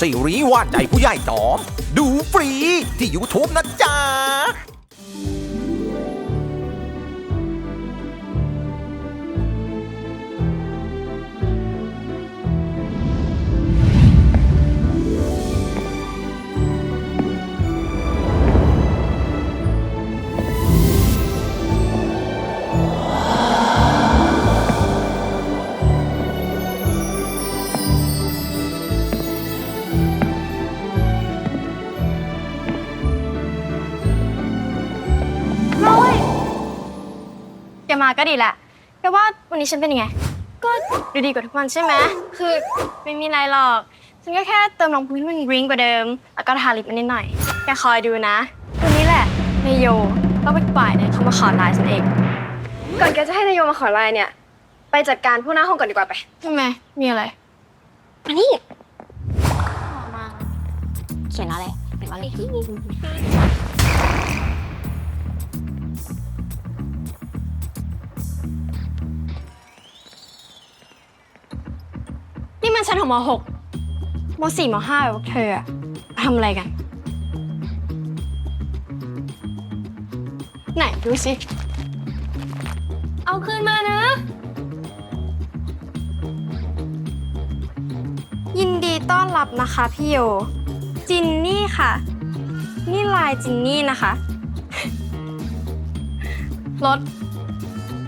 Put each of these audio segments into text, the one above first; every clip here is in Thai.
ซีรีส์ว่านใจผู้ใหญ่ตอม ดูฟรีที่ YouTube นะจ๊ะ มาก็ดีแหละแกว่าวันนี้ฉันเป็นยังไง ก็ดูดีกว่าทุกวันใช่ไหมคือไม่มีอะไรหรอก ฉันก็แค่เติมรองพื้นให้มันริ้งกว่าเดิม แล้วก็ทาลิปมันนิดหน่อย แกคอยดูนะวันนี้แหละนายโยต้องเป็นฝ่ายเนี่ยเขามาขอไลน์ฉันเอง ก่อนแกจะให้นายโยมาขอไลน์เนี่ย ไปจัดการผู้หน้าห้องก่อนดีกว่าไปทำไม มีอะไรมานี่เขียนอะไรเขียนอะไร ชั้นของม .6 ม .4 ม .5 แบบพวกเธออะทำอะไรกัน ไหนดูสิ เอาคืนมานะ ยินดีต้อนรับนะคะพี่โย จินนี่ค่ะ นี่ลายจินนี่นะคะ รถ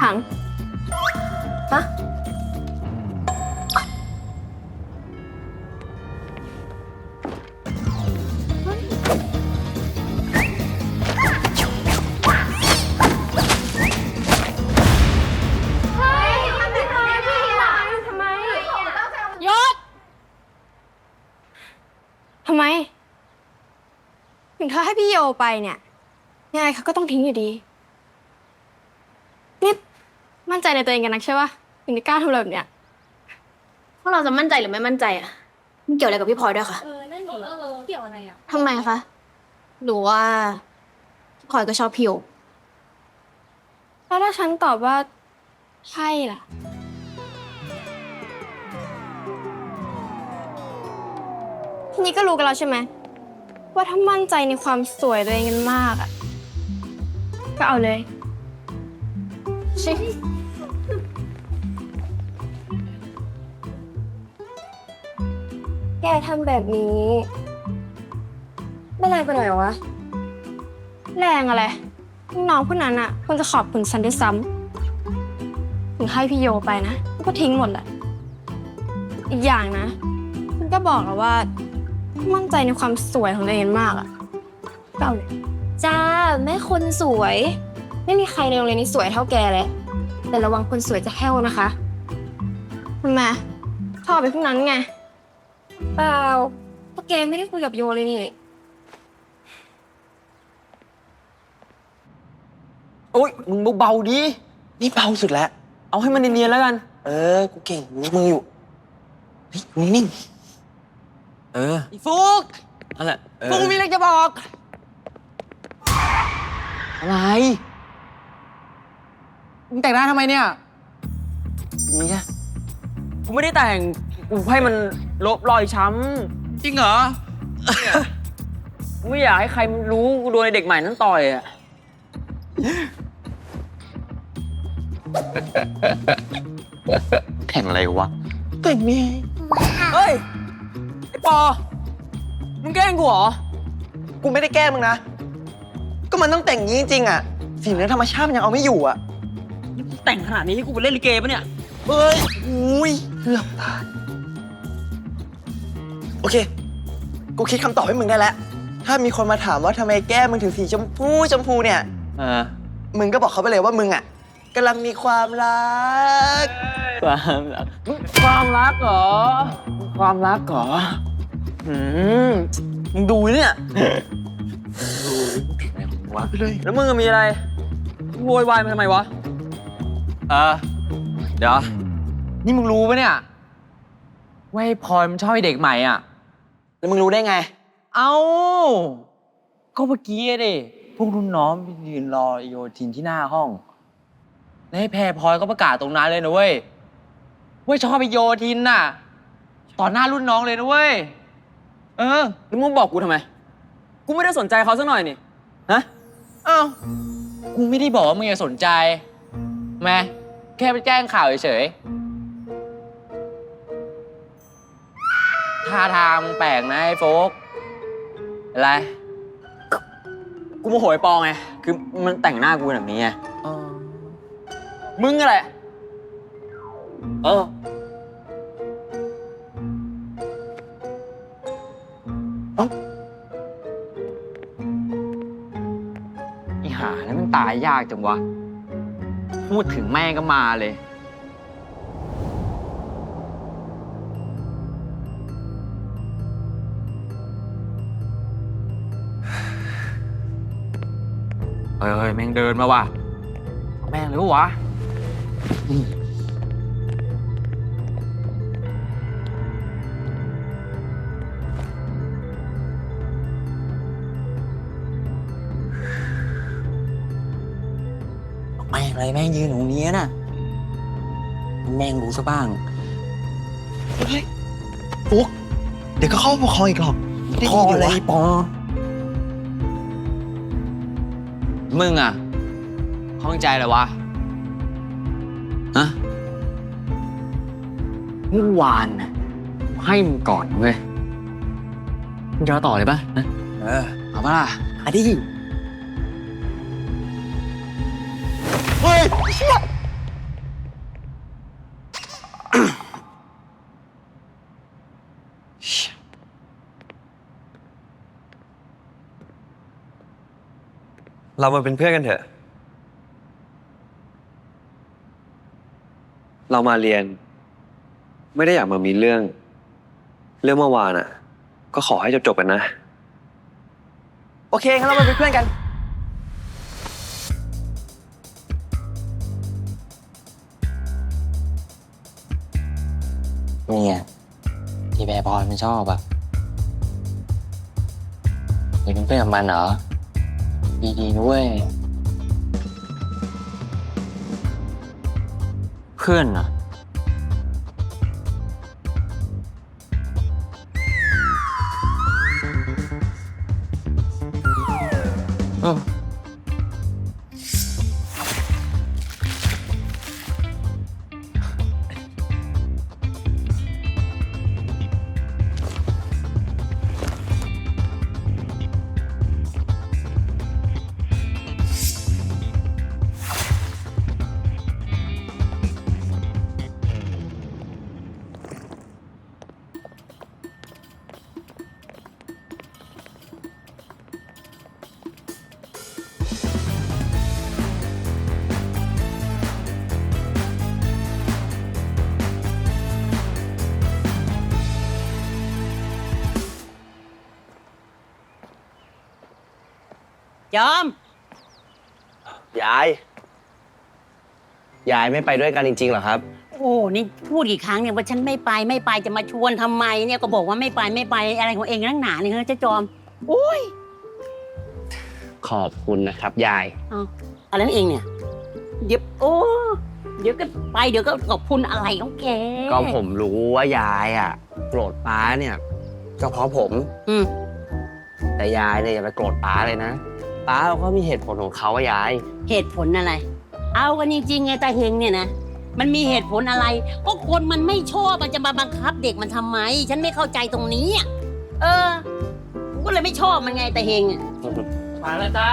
ถังฮะ งเธอให้พี่โยไปเนี่ยยังไงเขาก็ต้องทิ้งอยู่ดีนี่มั่นใจในตัวเองกันนักใช่ปะถึงได้กล้าทำอะไรแบบเนี้ยพวกเราจะมั่นใจหรือไม่มั่นใจอะมันเกี่ยวอะไรกับพี่พลอยด้วยคะทำไมคะหนูว่าพี่พลอยก็ชอบพี่โยแล้วถ้าฉันตอบว่า ใช่ล่ะ ทีนี้ก็รู้กันแล้วใช่ไหม ว่าถ้ามั่นใจในความสวยตัวเองกันมากอะก็เอาเลยชิแกทำแบบนี้ ไม่แรงไปหน่อยเหรอวะ แรงอะไร น้องผู้นั้นอะควรจะขอบคุณฉันด้วยซ้ำถึงให้พี่โยไปนะ ก็ทิ้งหมดแหละ อีกอย่างนะมันก็บอกแล้วว่า มั่นใจในความสวยของตัวเองมากอะก็เอาเลยจ้าแม่คนสวย ไม่มีใครในโรงเรียนนี้สวยเท่าแกเลยแต่ระวังคนสวยจะแห้วนะคะทำไมชอบไปพวกนั้นไงเปล่าเพราะแกไม่ได้คุยกับโยเลยนี่โอ๊ยมึงเบาๆดินี่เบาสุดแล้ว เอาให้มันเนียนๆแล้วกัน เออ กูเก่งรู้มืออยู่ เฮ้ยมึงนิ่ง เอออีฟุกนั่นแหละเออฟุกมีอะไรจะบอก อะไรมึงแต่งหน้าทำไมเนี่ยนี่ค่ะกูไม่ได้แต่งกูให้มันลบรอยช้จริงเหรอำกูไม่อยากให้ใครมันรู้กูโดนไอ้เด็กใหม่นั้นต่อยอะแต่งอะไรวะแต่งเมียเฮ้ยไอ้ ปอ มึงแกล้งกูเหรอ กูไม่ได้แกล้งมึงนะ ก็มันต้องแต่งอย่างนี้จริงๆอะสิ่งเหนือธรรมชาติมันยังเอาไม่อยู่อะ แต่งขนาดนี้ให้กูไปเล่นลิเกปะเนี่ยเฮ้ยอุ้ยเกือบตายโอเค กูคิดคำตอบให้มึงได้แล้ว ถ้ามีคนมาถามว่าทำไมแก้มมึงถึงสีชมพูชมพูเนี่ยเออมึงก็บอกเขาไปเลยว่ามึงอะกำลังมีความรัก ความรัก ความรักเหรอ ความรักเหรอ อืมมึงดูเนี่ยว้าไปเลยแล้วมึงอะมีอะไรโวยวายมาทำไมวะ เออ เดี๋ยว นี่มึงรู้ปะเนี่ยว่าไอ้พลอยมันชอบไอ้เด็กใหม่อะ แล้วมึงรู้ได้ไง เอ้า ก็เมื่อกี้อะดิ พวกรุ่นน้องไปยืนรอโยทินที่หน้าห้องแล้วให้แพรพลอยก็ประกาศตรงนั้นเลยนะเว้ยว่าชอบไอโยทินน่ะ ต่อหน้ารุ่นน้องเลยนะเว้ย เออ แล้วมึงบอกกูทำไม กูไม่ได้สนใจเขาสักหน่อยนี่ฮะอ้าวกูไม่ได้บอกว่ามึงอย่าสนใจแม่แค่ไปแจ้งข่าวเฉยๆท่าทางมึงแปลกนะไอ้โฟกอะไร กูโมโหไอ้ปองไง คือมันแต่งหน้ากูแบบนี้ไง มึงอะไร เออ อีหาแล้วมันตายยากจังวะ พูดถึงแม่ก็มาเลย เฮ้ยเฮ้ยแม่งเดินมาว่ะ แม่งเลยวะ แม่งอะไรแม่งยืนอยู่ตรงนี้น่ะ แม่งรู้ซะบ้างฟุกเดี๋ยวก็เข้าปกครองอีกหรอกได้พอยินอยู่เลวะยปอ มึงอะข้องใจเลยวะ ฮะเมื่อวานน่ะให้มึงก่อนเว้ยมึงจะเอาต่อเลยปะนะเออเอาปะล่ะอะดิ เชี่ยเรามาเป็นเพื่อนกันเถอะ เรามาเรียน ไม่ได้อยากมามีเรื่อง เรื่องเมื่อวานอะ ก็ขอให้จบๆกันนะ โอเคงั้นเรามาเป็นเพื่อนกัน เนี่ยที่แบร์บอยมันชอบอะอยากเป็นเพื่อนกับมันเหรอ ดีๆด้วยเพื่อนเหรอ จอม ยาย ยายไม่ไปด้วยกันจริงๆเหรอครับ โอ้นี่พูดกี่ครั้งเนี่ยว่าฉันไม่ไปไม่ไปจะมาชวนทำไมเนี่ยก็บอกว่าไม่ไปไม่ไปอะไรของเองนักหนาเนี่ยเฮ้ยเจ้าจอมโอ้ยขอบคุณนะครับ ยาย อะไรนั่นเองเนี่ยเดี๋ยวโอ้เดี๋ยวก็ไปเดี๋ยวก็ขอบคุณอะไรของแกก็ผมรู้ว่ายายอะ โกรธป้าเนี่ย ก็เพราะผม อืมแต่ยายเนี่ยอย่าไปโกรธป้าเลยนะ ป้าเขามีเหตุผลของเขาว่ายาย เหตุผลอะไร เอากันจริงๆไงตาเฮงเนี่ยนะ มันมีเหตุผลอะไร ก็คนมันไม่ชอบมันจะมาบังคับเด็กมันทำไม ฉันไม่เข้าใจตรงนี้อะเออกูก็เลยไม่ชอบมันไงตาเฮงอะมาแล้วจ้า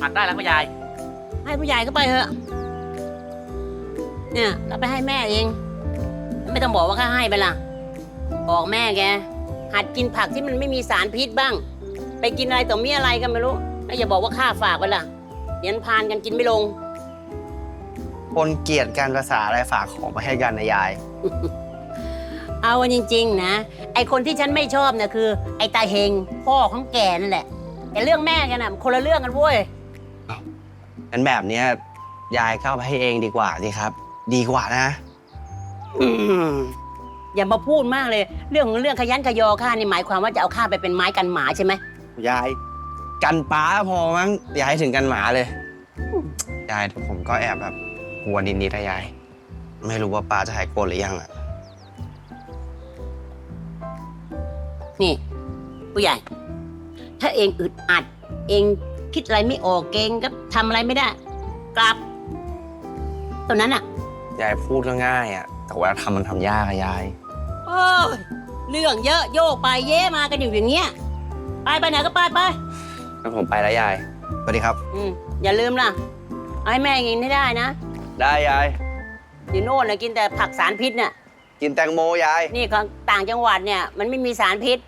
หักได้แล้วพ่อยาย ให้ผู้ใหญ่ก็ไปเถอะ เนี่ย เราไปให้แม่เอง ไม่ต้องบอกว่าข้าให้ไปล่ะบอกแม่แก หัดกินผักที่มันไม่มีสารพิษบ้าง ไปกินอะไรต่อมีอะไรกันไม่รู้แล้วอย่าบอกว่าข้าฝากไปล่ะเดี๋ยวพานกันกินไม่ลง คนเกลียดกันภาษาอะไรฝากของมาให้กันนะยาย เอาจริง ๆ นะ ไอคนที่ฉันไม่ชอบเนี่ยคือ ไอตาเฮงพ่อของแกนั่นแหละ แต่เรื่องแม่แกันน่ะมันคนละเรื่องกันเว้ย งั้นแบบเนี้ยยายเข้าไปให้เองดีกว่าสิครับ ดีกว่านะ อืมอย่ามาพูดมากเลย เรื่องของเรื่องขยันขยอข้านี่หมายความว่าจะเอาข้าไปเป็นไม้กันหมาใช่ไหม ยาย กันป้าพอมั้งยายถึงกันหมาเลย ยายผมก็แอบแบบกลัวนิดๆนะยาย ไม่รู้ว่าป้าจะหายโกรธหรือยังอะนี่ผู้ใหญ่ ถ้าเองอึดอัด เองคิดอะไรไม่ออกเองก็ทำอะไรไม่ได้ กลับตอนนั้นอะ ยายพูดก็ง่ายอะแต่ว่าทำมันทำยากอะยาย โอ้ยเรื่องเยอะโยกไปเย้มากันอยู่อย่างเงี้ย ไปไปไหนก็ไปไปงั้นผมไปแล้วยาย สวัสดีครับ อืมอย่าลืมล่ะเอาให้แม่กินให้ได้นะได้ยาย อยู่โน่นนะกินแต่ผักสารพิษเนี่ยกินแตงโมยาย นี่ของต่างจังหวัดเนี่ย มันไม่มีสารพิษ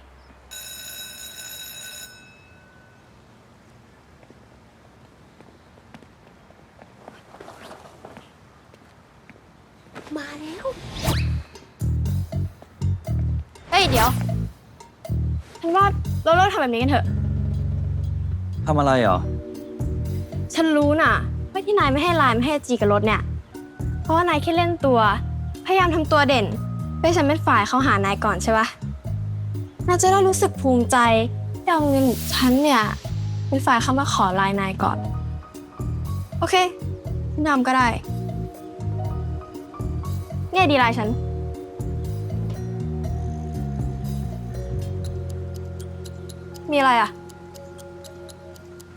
เฮ้ย เดี๋ยว ฉันว่าเราเลิกทำแบบนี้กันเถอะ ทำอะไรเหรอ ฉันรู้น่ะว่าที่นายไม่ให้ไลน์ไม่ให้จีกับรถเนี่ย เพราะว่านายแค่เล่นตัว พยายามทำตัวเด่นเพื่อให้ฉันเป็นฝ่ายเข้าหานายก่อนใช่ปะนายจะได้รู้สึกภูมิใจที่เอาเงินฉันเนี่ยเป็นฝ่ายเข้ามาขอไลน์นายก่อน โอเคฉันทำก็ได้ เนี่ยดีไลน์ฉัน มีอะไรอะ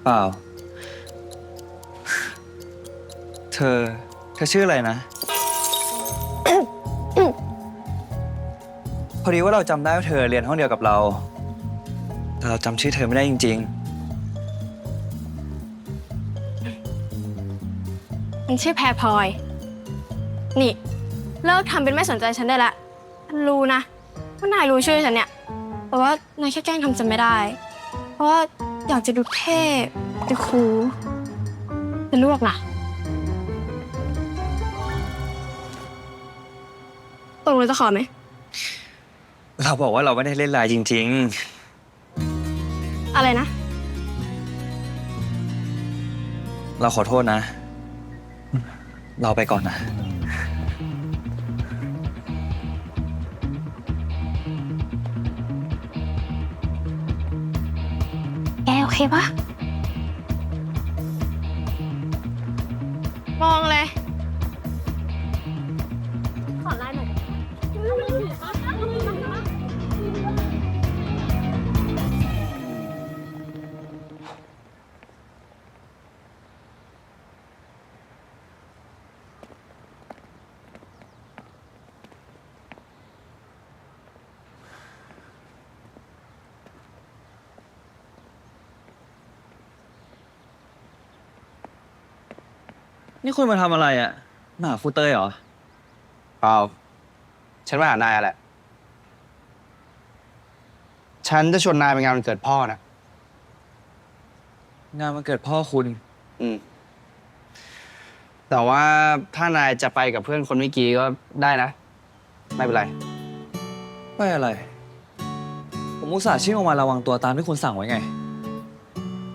เปล่า เธอ เธอชื่ออะไรนะ พอดีว่าเราจำได้ว่าเธอเรียนห้องเดียวกับเรา แต่เราจำชื่อเธอไม่ได้จริง มันชื่อแพรพลอย นี่ เลิกทำเป็นไม่สนใจฉันได้ละฉันรู้นะว่านายรู้ชื่อฉันเนี่ย แต่ว่านายแค่แกล้งทำจำไม่ได้ เพราะว่าอยากจะดูเท่ดูคูลจะลวกล่ะตกลงจะขอไหมๆเราบอกว่าเราไม่ได้เล่นไลน์จริง อะไรนะ ๆ เราขอโทษนะ เราไปก่อนนะ ปะมองเลย นี่คุณมาทำอะไรอะมาหาฟูเต้ยเหรอ เปล่าฉันมาหานายอะแหละ ฉันจะชวนนายไปงานวันเกิดพ่อนะ งานวันเกิดพ่อคุณ อืม แต่ว่าถ้านายจะไปกับเพื่อนคนเมื่อกี้ก็ได้นะ ไม่เป็นไร ไม่อะไร ผมอุตส่าห์ชิ่งออกมาระวังตัวตามที่คุณสั่งไว้ไง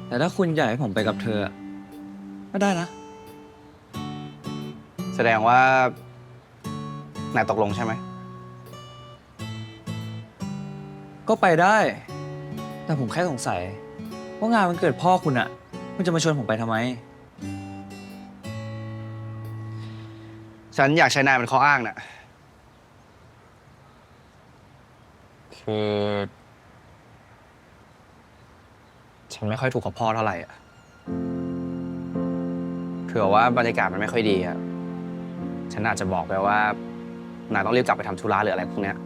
แต่ถ้าคุณอยากให้ผมไปกับเธออะก็ได้นะแส ดงว่านายตกลงใช่ไหม ก็ไปได้ แต่ผมแค่สงสัย ว่างานมันเกิดพ่อคุณอะคุณจะมาชวนผมไปทำไม ฉันอยากใช้นายเป็นข้ออ้างน่ะ คือ ฉันไม่ค่อยถูกกับพ่อเท่าไหร่อะเผื่อว่าบรรยากาศมันไม่ค่อยดีอะ ฉันอาจจะบอกไปว่านายต้องรีบกลับไปทำธุระหรืออะไรพวกเนี้ย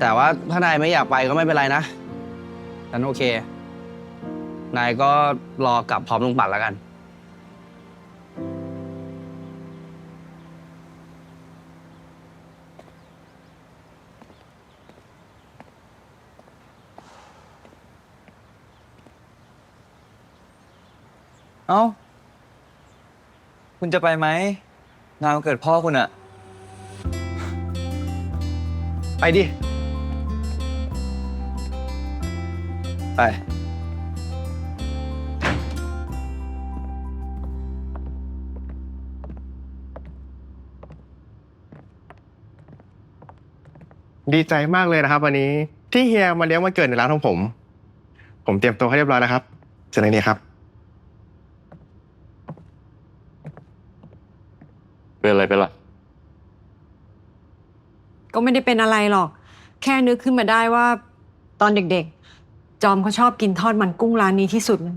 แต่ว่าถ้านายไม่อยากไปก็ไม่เป็นไรนะฉันโอเค นายก็รอกลับพร้อมลุงปัดแล้วกัน เอ้า คุณจะไปไหมงานวันเกิดพ่อคุณอะไปดิ ไป ดีใจมากเลยนะครับ วันนี้ที่เฮียมาเลี้ยงวันเกิดในร้านของผม ผมเตรียมตัวให้เรียบร้อยแล้วครับเชิญเลยนี่ครับ เป็นอะไรไปล่ะ ก็ไม่ได้เป็นอะไรหรอก แค่นึกขึ้นมาได้ว่าตอนเด็กๆ จอมเขาชอบกินทอดมันกุ้งร้านนี้ที่สุดเลย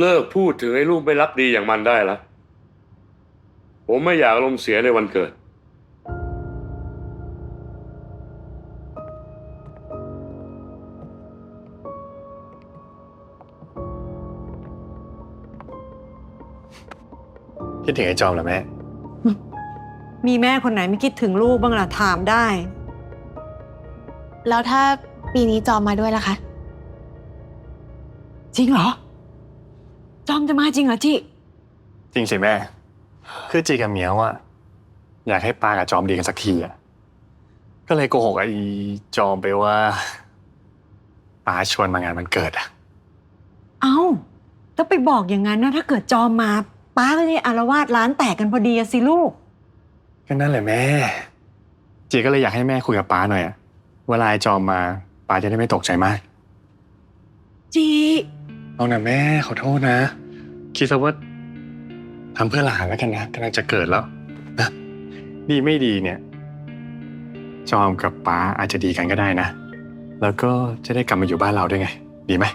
เลิกพูดถึงไอ้ลูกไม่รักดีอย่างมันได้แล้วผมไม่อยากอารมณ์เสียในวันเกิด คิดถึงไอ้จอมเหรอแม่ มีแม่คนไหนไม่คิดถึงลูกบ้างล่ะถามได้ แล้วถ้าปีนี้จอมมาด้วยล่ะคะ จริงเหรอ จอมจะมาจริงเหรอจิจริงสิแม่ คือจีกับเหมียวอะอยากให้ปากับจอมดีกันสักทีอะก็เลยโกหกไอ้จอมไปว่าปาชวนมางานมันเกิดอะ เอ้าถ้าไปบอกอย่างนั้นนะถ้าเกิดจอมมา ป้าก็จะอารวาสร้านแตกกันพอดีอะสิลูก ก็นั่นแหละแม่จีก็เลยอยากให้แม่คุยกับป้าหน่อยอะเวลาไอ้จอมมาป้าจะได้ไม่ตกใจมาก จี เอานะแม่ขอโทษนะ คิดซะว่าทำเพื่อหลานแล้วกันนะกำลังจะเกิดแล้วนะดีไม่ดีเนี่ย จอมกับป้าอาจจะดีกันก็ได้นะ แล้วก็จะได้กลับมาอยู่บ้านเราด้วยไง ดีไหม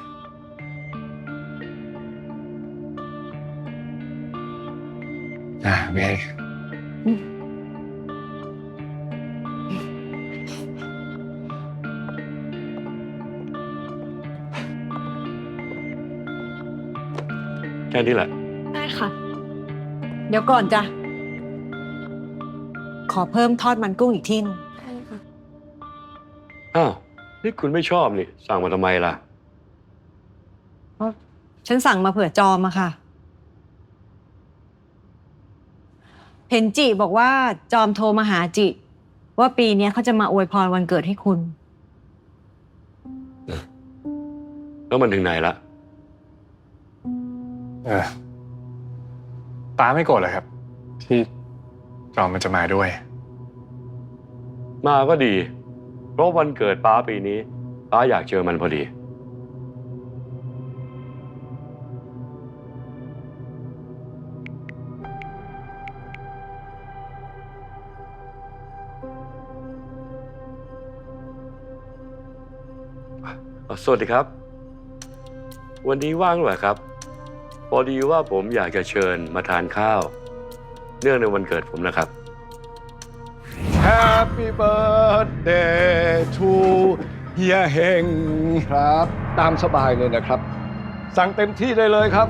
อ่าแม่แค่นี้แหละ ได้ค่ะ เดี๋ยวก่อนจ้ะ ขอเพิ่มทอดมันกุ้งอีกที่หนึงอ้าว นี่คุณไม่ชอบนี่ สั่งมาทำไมล่ะ ฉันสั่งมาเผื่อจอมอะค่ะ เห็นจิบอกว่าจอมโทรมาหาจิ ว่าปีเนี้ยเขาจะมาอวยพรวันเกิดให้คุณ แล้วมันถึงไหนละ เออป้าไม่โกรธเหรอครับ ที่จอมมันจะมาด้วย มาก็ดี เพราะวันเกิดป้าปีนี้ป้าอยากเจอมันพอดี อะสวัสดีครับ วันนี้ว่างหรือเปล่าครับ พอดีว่าผมอยากจะเชิญมาทานข้าว เนื่องในวันเกิดผมนะครับ Happy birthday to เฮียเฮงครับ ตามสบายเลยนะครับ สั่งเต็มที่ได้เลยครับ